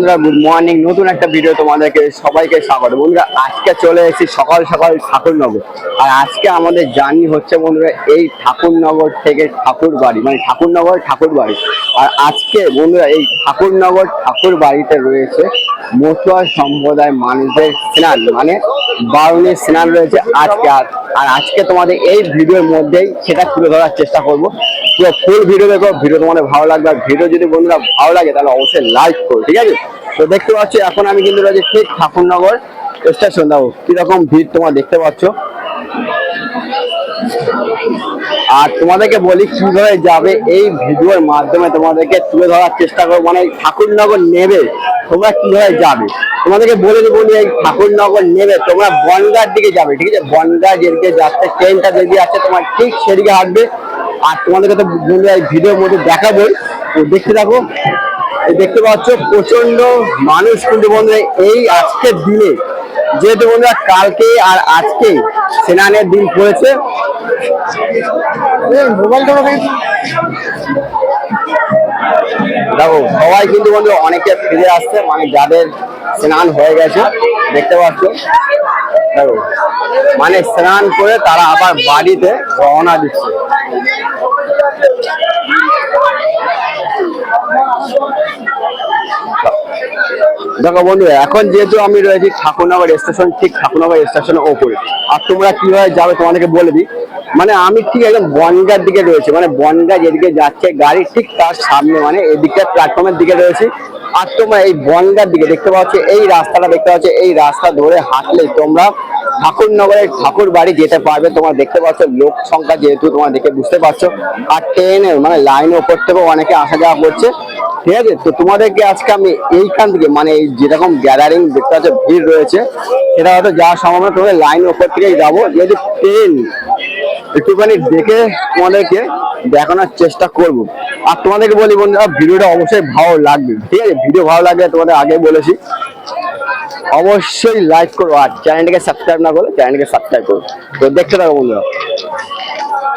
বন্ধুরা good morning নতুন একটা ভিডিও তোমাদেরকে সবাইকে স্বাগত। বন্ধুরা, আজকে চলে এসেছি সকাল সকাল ঠাকুরনগর। আর আজকে আমাদের জার্নি হচ্ছে বন্ধুরা, এই ঠাকুরনগর থেকে ঠাকুর বাড়ি মানে ঠাকুরনগর ঠাকুর বাড়ি আর আজকে বন্ধুরা, এই ঠাকুরনগর ঠাকুর বাড়িতে রয়েছে মতুয়া সম্প্রদায় মানুষদের স্নান মানে বারুণীর স্নান রয়েছে আজকে। আর আর আজকে তোমাদের এই ভিডিওর মধ্যেই সেটা তুলে ধরার চেষ্টা করব। পুরো ফুল ভিডিও দেখো ভিডিও তোমাদের ভালো লাগবে। আর ভিডিও যদি বন্ধুরা ভালো লাগে, তাহলে অবশ্যই লাইক করো, ঠিক আছে? তো দেখতে পাচ্ছ, এখন আমি কিন্তু রয়েছি ঠিক ঠাকুরনগর স্টেশন দাও। কীরকম ভিড় তোমরা দেখতে পাচ্ছ। আর তোমাদেরকে বলি, কীভাবে যাবে এই ভিডিওর মাধ্যমে তোমাদেরকে তুলে ধরার চেষ্টা করব। মানে ঠাকুরনগর নেবে, তোমরা কীভাবে যাবে? তোমাদেরকে বলে দেবো এই ঠাকুরনগর নেবে, তোমরা বনগার দিকে যাবে, ঠিক আছে? বনগাঁ যেদিকে যাচ্ছে ট্রেনটা যেদিকে আছে, তোমার ঠিক সেদিকে হাঁটবে আর তোমাদেরকে তো বন্ধু এই ভিডিওর মধ্যে দেখাবোই। তো দেখতে থাকো। দেখতে পাচ্ছ প্রচণ্ড মানুষ কিন্তু বন্ধু এই আজকের দিনে যেহেতু বন্ধুরা কালকে আর আজকে স্নানের দিন পড়েছে। দেখো। সবাই কিন্তু বন্ধু অনেকে ফিরে আসছে মানে যাদের স্নান হয়ে গেছে, দেখতে পাচ্ছ। দেখো মানে স্নান করে তারা আবার বাড়িতে রওনা দিচ্ছে। দেখো বন্ধু, এখন যেহেতু আমি রয়েছি ঠাকুরনগর স্টেশন ঠিক ঠাকুরনগর স্টেশনের ওপরে। আর তোমরা কীভাবে যাবে তোমাদেরকে বলে দিই। মানে আমি ঠিক একদম বনগার দিকে রয়েছে মানে বনগা যেদিকে যাচ্ছে গাড়ি ঠিক তার সামনে মানে এদিকটা প্ল্যাটফর্মের দিকে রয়েছে। আর তোমরা এই বনগার দিকে দেখতে পাচ্ছ, এই রাস্তাটা দেখতে পাচ্ছ, এই রাস্তা ধরে হাঁটলে তোমরা ঠাকুরনগরের ঠাকুর বাড়ি যেতে পারবে। তোমরা দেখতে পাচ্ছ, লোক সংখ্যা যেহেতু তোমরা দেখে বুঝতে পারছ। আর ট্রেনের মানে লাইনের ওপর থেকেও অনেকে আসা যাওয়া করছে। ঠিক আছে? তো তোমাদেরকে আজকে আমি এইখান থেকে মানে যেরকম গ্যাদারিং দেখতে পাচ্ছ, ভিড় রয়েছে, সেটা হয়তো যাওয়ার সম্ভাবনা তোমাদের লাইনের ওপর থেকেই যাব। যেহেতু ট্রেন একটুখানি দেখে তোমাদেরকে দেখানোর চেষ্টা করব। আর তোমাদেরকে বলি বন্ধুরা, ভিডিওটা অবশ্যই ভালো লাগবে। ঠিক আছে? ভিডিও ভালো লাগবে তোমাদের আগে বলেছি। অবশ্যই লাইক করো আর চ্যানেলটিকে সাবস্ক্রাইব না করলে চ্যানেলটিকে সাবস্ক্রাইব করো। তো দেখতে থাকো বন্ধুরা।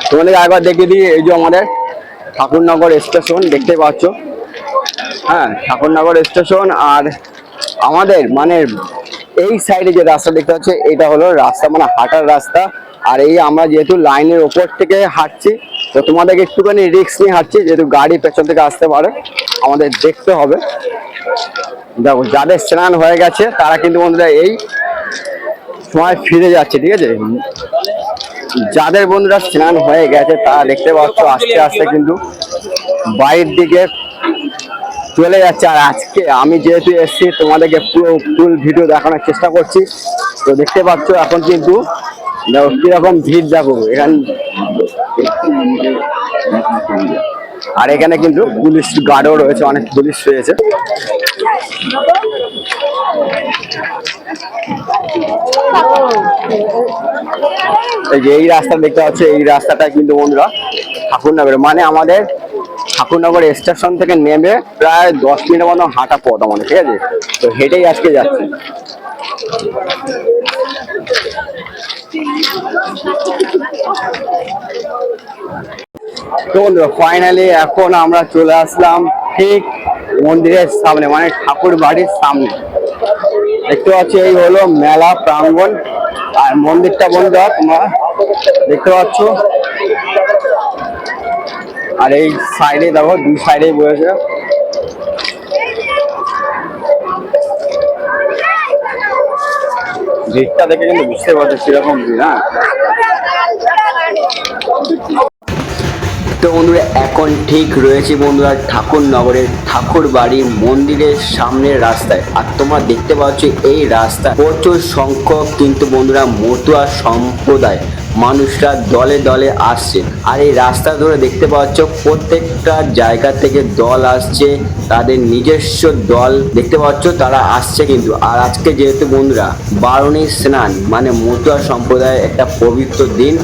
তোমাদেরকে একবার দেখিয়ে দিই, এই যে আমাদের ঠাকুরনগর স্টেশন দেখতে পাচ্ছ। হ্যাঁ ঠাকুরনগর স্টেশন আর আমাদের মানে এই সাইডে যে রাস্তা দেখতে পাচ্ছ, এটা হলো রাস্তা মানে হাঁটার রাস্তা। আর এই আমরা যেহেতু লাইনের ওপর থেকে হাঁটছি, তো তোমাদেরকে একটুখানি রিস্ক নিয়ে হাঁটছি, যেহেতু গাড়ি পেছন থেকে আসতে পারে, আমাদের দেখতে হবে। দেখো, যাদের স্নান হয়ে গেছে, তারা কিন্তু বন্ধুরা এই সময় ফিরে যাচ্ছে, ঠিক আছে? যাদের বন্ধুরা স্নান হয়ে গেছে, তারা দেখতে পাচ্ছ, আস্তে আস্তে কিন্তু বাড়ির দিকে চলে যাচ্ছে। আর আজকে আমি যেহেতু এসেছি, তোমাদেরকে পুরো ফুল ভিডিও দেখানোর চেষ্টা করছি। তো দেখতে পাচ্ছ এখন কিন্তু কীরকম ভিড় দেখো। এখানে আর এখানে কিন্তু পুলিশ গার্ডও রয়েছে, অনেক পুলিশ রয়েছে। এই রাস্তা দেখতে পাচ্ছি, এই রাস্তাটা কিন্তু বন্ধুরা ঠাকুরনগর। মানে আমাদের ঠাকুরনগর স্টেশন থেকে নেমে প্রায় দশ মিনিটের মতো হাঁটা পথ আমাদের, ঠিক আছে? তো হেঁটেই আজকে যাচ্ছে। তো ফাইনালি এখন আমরা চলে আসলাম ঠিক মন্দিরের সামনে মানে ঠাকুর বাড়ির সামনে। দেখতে পাচ্ছি, এই হলো মেলা প্রাঙ্গণ। আর মন্দিরটা বন্ধুরা, তোমরা দেখতে পাচ্ছ। আর এই সাইডে দেখো, দুই সাইডে বসেছে ভিড়টা দেখে কিন্তু বুঝতে পারছ সেরকম ভিড় হ্যাঁ? তো বন্ধুরা, এখন ঠিক রয়েছে বন্ধুরা ঠাকুরনগরের ঠাকুর বাড়ির মন্দিরের সামনের রাস্তায়। আর তোমরা দেখতে পাচ্ছ এই রাস্তা প্রচুর সংখ্যক কিন্তু বন্ধুরা মতুয়া সম্প্রদায় মানুষরা দলে দলে আসছে। আর এই রাস্তা ধরে দেখতে পাচ্ছ প্রত্যেকটা জায়গা থেকে দল আসছে, তাদের নিজস্ব দল দেখতে পাচ্ছ, তারা আসছে কিন্তু। আর আজকে যেহেতু বন্ধুরা বারণী স্নান মানে মতুয়া সম্প্রদায়ের একটা পবিত্র দিন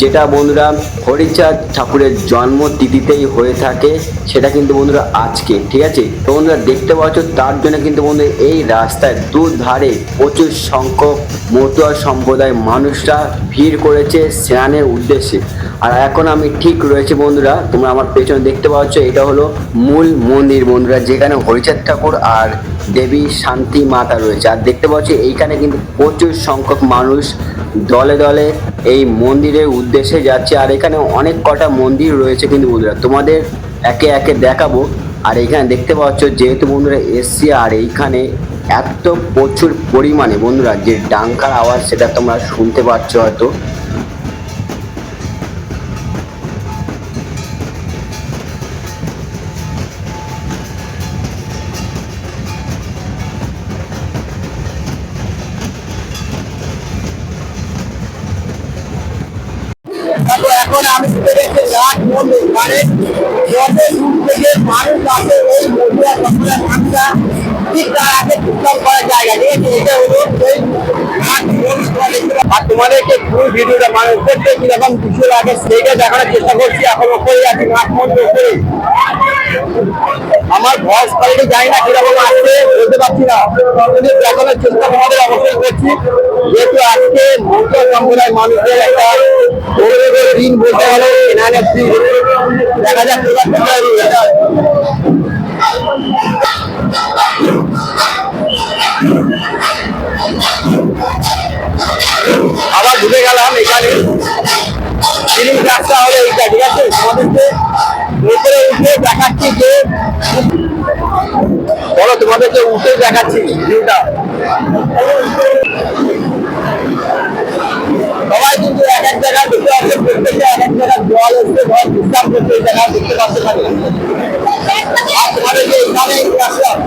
যেটা বন্ধুরা হরিচাঁদ ঠাকুরের জন্ম তিথিতেই হয়ে থাকে, সেটা কিন্তু বন্ধুরা আজকে, ঠিক আছে? তো বন্ধুরা দেখতে পাচ্ছ, তার জন্য কিন্তু বন্ধুরা এই রাস্তায় দুধারে প্রচুর সংখ্যক মতুয়া সম্প্রদায় মানুষরা ভিড় করেছে স্নানের উদ্দেশ্যে। আর এখন আমি ঠিক রয়েছে বন্ধুরা, তোমরা আমার পেছনে দেখতে পাচ্ছ, এটা হলো মূল মন্দির বন্ধুরা, যেখানে হরিচাঁদ ঠাকুর আর দেবী শান্তি মাতা রয়েছে। আর দেখতে পাচ্ছ, এইখানে কিন্তু প্রচুর সংখ্যক মানুষ দলে দলে এই মন্দিরের উদ্দেশ্যে যাচ্ছে। আর এখানে অনেক কটা মন্দির রয়েছে কিন্তু বন্ধুরা, তোমাদের একে একে দেখাবো। আর এখানে দেখতে পাচ্ছ যেহেতু বন্ধুরা এসছি, আর এইখানে এত প্রচুর পরিমাণে বন্ধুরা যে ডাঙ্কার আওয়াজ সেটা তোমরা শুনতে পাচ্ছ হয়তো। তারপর আমি চলে রাত মানে যত দূর থেকে মানুষ আসে এই মন্দির সকলের ভাষা ঠিক তার আগে টুকটাক করার জায়গা ঠিক আছে এটা হলো সেই আর তোমাদেরকে পুরো ভিডিওটা মানুষ করতে কীরকম কিছু লাগে সেইটা দেখানোর চেষ্টা করছি, এখন ওপরে আছি নাট মন্দির ওপরে আমার ভয়েস কোয়ালিটি জানি না কীরকম আসছে বলতে পারছি না। চেষ্টা তোমাদের অবশ্যই করছি। যেহেতু আজকে মন্ত্র সম্প্রদায় মানুষের একটা দিন বলতে গেলে দেখা যাক আবার ঢুকে গেলাম এখানে। ফিলিং রাস্তা হলো এইটা, ঠিক আছে? তোমাদেরকে উপরে উঠে দেখাচ্ছি যে, বলো তোমাদেরকে উঠে দেখাচ্ছি ভিউটা। সবাই কিন্তু এক এক দেখতে প্রত্যেকে এক এক জল ঘর বিশ্রাম এই দেখতে পাচ্ছে আসলাম।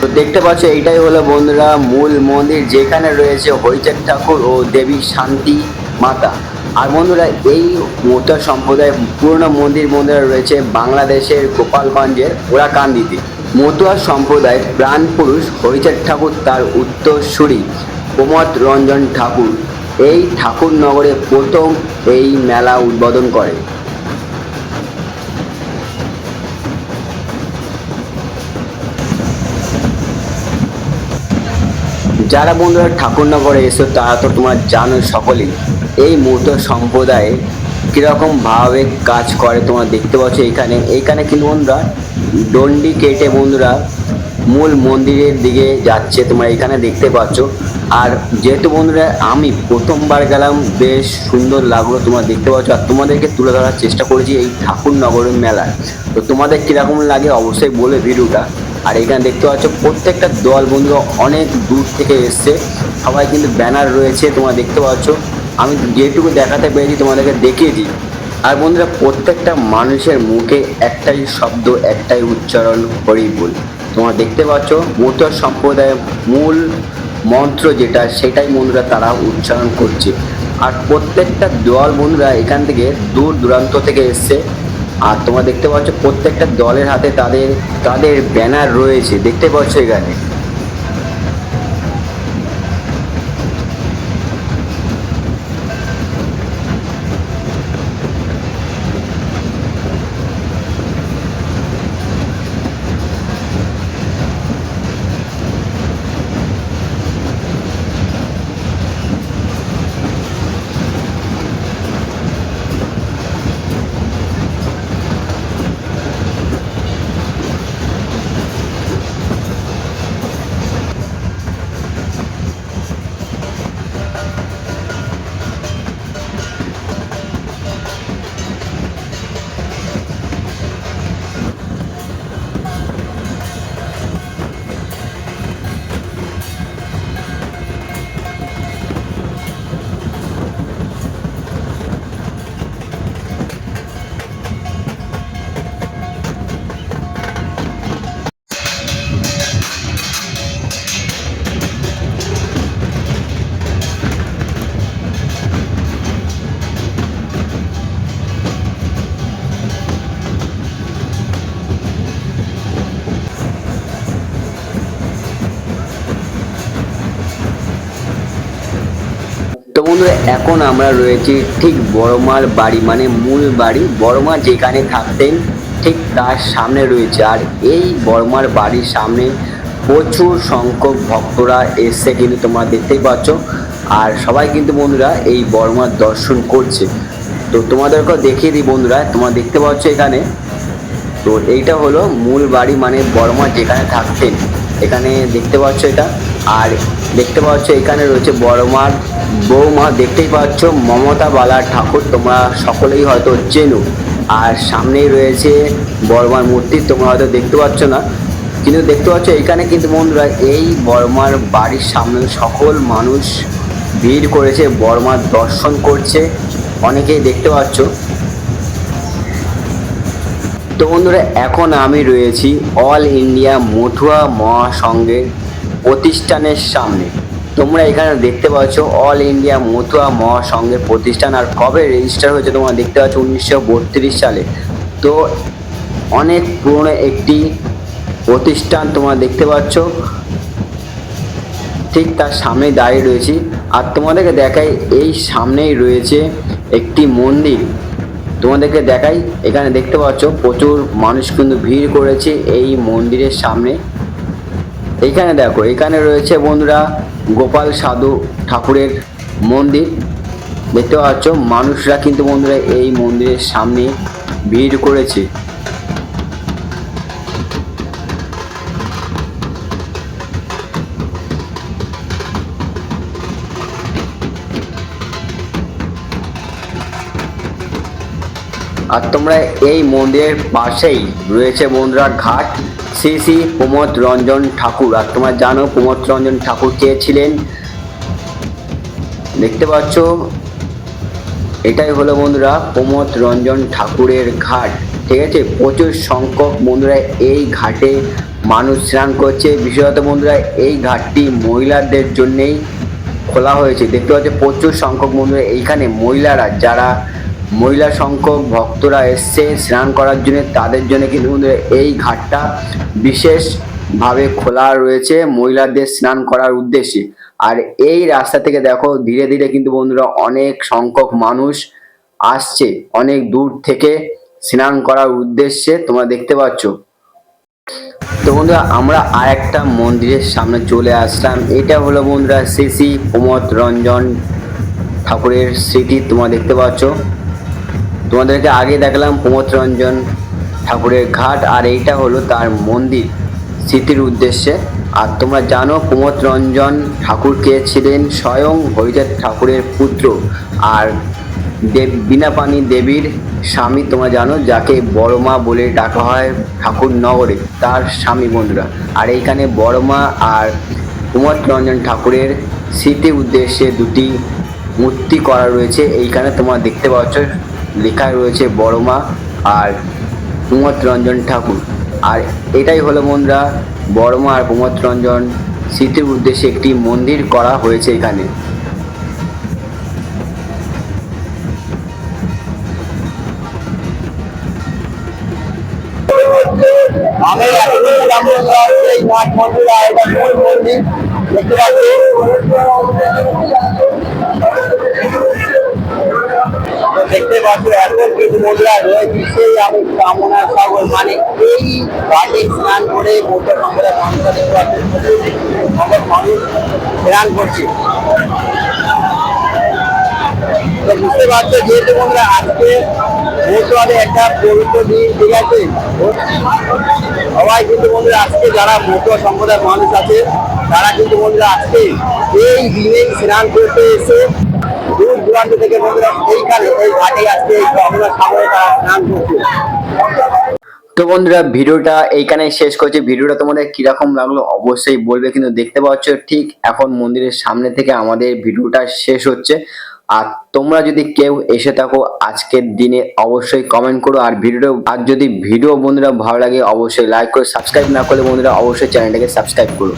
তো দেখতে পাচ্ছ, এইটাই হলো বন্ধুরা মূল মন্দির যেখানে রয়েছে হরিচাঁদ ঠাকুর ও দেবী শান্তি মাতা। আর বন্ধুরা, এই মতুয়া সম্প্রদায়ের পুরনো মন্দির মন্দির রয়েছে বাংলাদেশের গোপালগঞ্জের ওরাকান্দিতে। মতুয়া সম্প্রদায়ের প্রাণ পুরুষ হরিচাঁদ ঠাকুর তার উত্তরসূরি প্রমোদ রঞ্জন ঠাকুর। এই ঠাকুর নগরে প্রথম এই মেলা উদ্বোধন করে। যারা বন্ধুরা ঠাকুরনগরে এসো, তারা তো তোমার জানো সকলেই। এই মূর্ত সম্প্রদায়ে কীরকম ভাবে কাজ করে তোমরা দেখতে পাচ্ছ এখানে। এইখানে কিন্তু বন্ধুরা? ডন্ডি কেটে বন্ধুরা মূল মন্দিরের দিকে যাচ্ছে তোমরা এখানে দেখতে পাচ্ছ। আর যেহেতু বন্ধুরা আমি প্রথমবার গেলাম, বেশ সুন্দর লাগল তোমরা দেখতে পাচ্ছ। আর তোমাদেরকে তুলে ধরার চেষ্টা করেছি এই ঠাকুরনগরের মেলায়। তো তোমাদের কীরকম লাগে অবশ্যই বলে ভিডিওটা। আর এখানে দেখতে পাচ্ছ প্রত্যেকটা দল বন্ধু অনেক দূর থেকে এসছে। সবাই কিন্তু ব্যানার রয়েছে, তোমরা দেখতে পাচ্ছ। আমি যেটুকু দেখাতে পেরেছি, তোমাদেরকে দেখিয়েছি। আর বন্ধুরা, প্রত্যেকটা মানুষের মুখে একটাই শব্দ, একটাই উচ্চারণ হরি বল। তোমরা দেখতে পাচ্ছ, মতুয়া সম্প্রদায়ের মূল মন্ত্র যেটা, সেটাই বন্ধুরা তারা উচ্চারণ করছে। আর প্রত্যেকটা দল বন্ধুরা এখান থেকে দূর দূরান্ত থেকে এসছে। আর তোমরা দেখতে পাচ্ছ, প্রত্যেকটা দলের হাতে তাদের তাদের ব্যানার রয়েছে। দেখতে পাচ্ছ এখানে। বন্ধুরা এখন আমরা রয়েছি ঠিক বড়মার বাড়ি মানে মূল বাড়ি। বড়মা যেখানে থাকতেন, ঠিক তার সামনে রয়েছে। আর এই বড়মার বাড়ির সামনে প্রচুর সংখ্যক ভক্তরা এসছে কিন্তু তোমরা দেখতেই পাচ্ছ। আর সবাই কিন্তু বন্ধুরা এই বর্মার দর্শন করছে। তো তোমাদেরকেও দেখিয়ে দিই বন্ধুরা, তোমরা দেখতে পাচ্ছ এখানে। তো এইটা হলো মূল বাড়ি মানে বড়মা যেখানে থাকতেন। এখানে দেখতে পাচ্ছ এটা। আর দেখতে পাচ্ছ এখানে রয়েছে বড়মার বৌমা, দেখতেই পাচ্ছ মমতা বালা ঠাকুর তোমরা সকলেই হয়তো চেনো। আর সামনেই রয়েছে বর্মার মূর্তি, তোমরা হয়তো দেখতে পাচ্ছ না। কিন্তু দেখতে পাচ্ছ এখানে কিন্তু বন্ধুরা, এই বর্মার বাড়ির সামনে সকল মানুষ ভিড় করেছে, বর্মার দর্শন করছে, অনেকেই দেখতে পাচ্ছ। তো বন্ধুরা, এখন আমি রয়েছি অল ইন্ডিয়া মথুয়া মহাসংঘের প্রতিষ্ঠানের সামনে। তোমরা এখানে দেখতে পাচ্ছ অল ইন্ডিয়া মথুয়া মহাসংঘের প্রতিষ্ঠান। আর কবে রেজিস্টার হয়েছে তোমরা দেখতে পাচ্ছ উনিশশো বত্রিশ সালে। তো অনেক পুরনো একটি প্রতিষ্ঠান তোমরা দেখতে পাচ্ছ। ঠিক তার সামনে দাঁড়িয়ে রয়েছি। আর তোমাদেরকে দেখাই, এই সামনেই রয়েছে একটি মন্দির। তোমাদেরকে দেখাই, এখানে দেখতে পাচ্ছ প্রচুর মানুষ কিন্তু ভিড় করেছে এই মন্দিরের সামনে। এইখানে দেখো এখানে রয়েছে বন্ধুরা গোপাল সাধু ঠাকুরের মন্দির। দেখতে পাচ্ছ, মানুষরা কিন্তু বন্ধুরা এই মন্দিরের সামনে ভিড় করেছে। আর তোমরা এই মন্দিরের পাশেই রয়েছে বন্ধুরা ঘাট। শ্রী শ্রী প্রমোদ রঞ্জন ঠাকুর। আর তোমরা জানো প্রমোদ রঞ্জন ঠাকুর কে ছিলেন? দেখতে পাচ্ছ? এটাই হলো বন্ধুরা প্রমোদ রঞ্জন ঠাকুরের ঘাট। ঠিক আছে? প্রচুর সংখ্যক বন্ধুরা এই ঘাটে মানুষ স্নান করছে। বিশেষত বন্ধুরা এই ঘাটটি মহিলাদের জন্যেই খোলা হয়েছে। দেখতে পাচ্ছ? প্রচুর সংখ্যক বন্ধুরা এইখানে মহিলারা যারা মহিলা সংখ্যক ভক্তরা এসছে স্নান করার জন্য। তাদের জন্য কিন্তু বন্ধুরা এই ঘাটটা বিশেষভাবে খোলা রয়েছে মহিলাদের স্নান করার উদ্দেশ্যে। আর এই রাস্তা থেকে দেখো, ধীরে ধীরে কিন্তু বন্ধুরা অনেক সংখ্যক মানুষ আসছে, অনেক দূর থেকে স্নান করার উদ্দেশ্যে তোমরা দেখতে পাচ্ছ। তো বন্ধুরা, আমরা আর একটা মন্দিরের সামনে চলে আসলাম। এটা হলো বন্ধুরা শ্রী শ্রী প্রমোদ রঞ্জন ঠাকুরের স্মৃতি, তোমরা দেখতে পাচ্ছ। তোমাদেরকে আগে দেখলাম প্রমোদ রঞ্জন ঠাকুরের ঘাট, আর এইটা হলো তার মন্দির, স্মৃতির উদ্দেশ্যে। আর তোমরা জানো প্রমোদ রঞ্জন ঠাকুর কে ছিলেন? স্বয়ং হরিচাঁদ ঠাকুরের পুত্র, আর দেব, বিনাপানি দেবীর স্বামী তোমরা জানো, যাকে বড়মা বলে ডাকা হয় ঠাকুর নগরে তার স্বামী বন্ধুরা। আর এইখানে বড়মা আর প্রমোদরঞ্জন ঠাকুরের স্মৃতি উদ্দেশ্যে দুটি মূর্তি করা রয়েছে, এইখানে তোমরা দেখতে পাচ্ছ লেখা রয়েছে বড়মা আর প্রমোদ রঞ্জন ঠাকুর। আর এটাই হলো বন্ধুরা বড়মা আর প্রমোদ রঞ্জন স্মৃতির উদ্দেশ্যে একটি মন্দির করা হয়েছে এখানে। মন্দির দেখতে পাচ্ছি দেখতে পাচ্ছ এখন কিছু বন্ধুরা রয়েছে আমি কামনা সাগর মানে এই ঘাটে স্নান করে বৌদ্ধ পাচ্ছি মানুষ স্নান করছে। তো বুঝতে পারছ, যেহেতু বন্ধুরা আজকে বৌদ্ধবাদে একটা পবিত্র দিন, ঠিক আছে? সবাই কিন্তু বন্ধুরা আজকে যারা বৌদ্ধ সম্প্রদায়ের মানুষ আছে, তারা কিন্তু বন্ধুরা আজকে এই দিনেই স্নান করতে এসে। দূর দূরান্ত থেকে বন্ধুরা, এইখানে এই ঘাটে আজকে এই আমরা সাগরে তারা স্নান করছে। তো বন্ধুরা, ভিডিওটা এইখানে শেষ করছি। ভিডিওটা তোমাদের কীরকম লাগল অবশ্যই বলবে, কিন্তু দেখতে পাচ্ছ ঠিক এখন মন্দিরের সামনে থেকে আমাদের ভিডিওটা শেষ হচ্ছে। আর তোমরা যদি কেউ এসে থাকো আজকের দিনে, অবশ্যই কমেন্ট করো। আর ভিডিও আর যদি ভিডিও বন্ধুরা ভালো লাগে, অবশ্যই লাইক করো সাবস্ক্রাইব না করলে বন্ধুরা অবশ্যই চ্যানেলটাকে সাবস্ক্রাইব করো।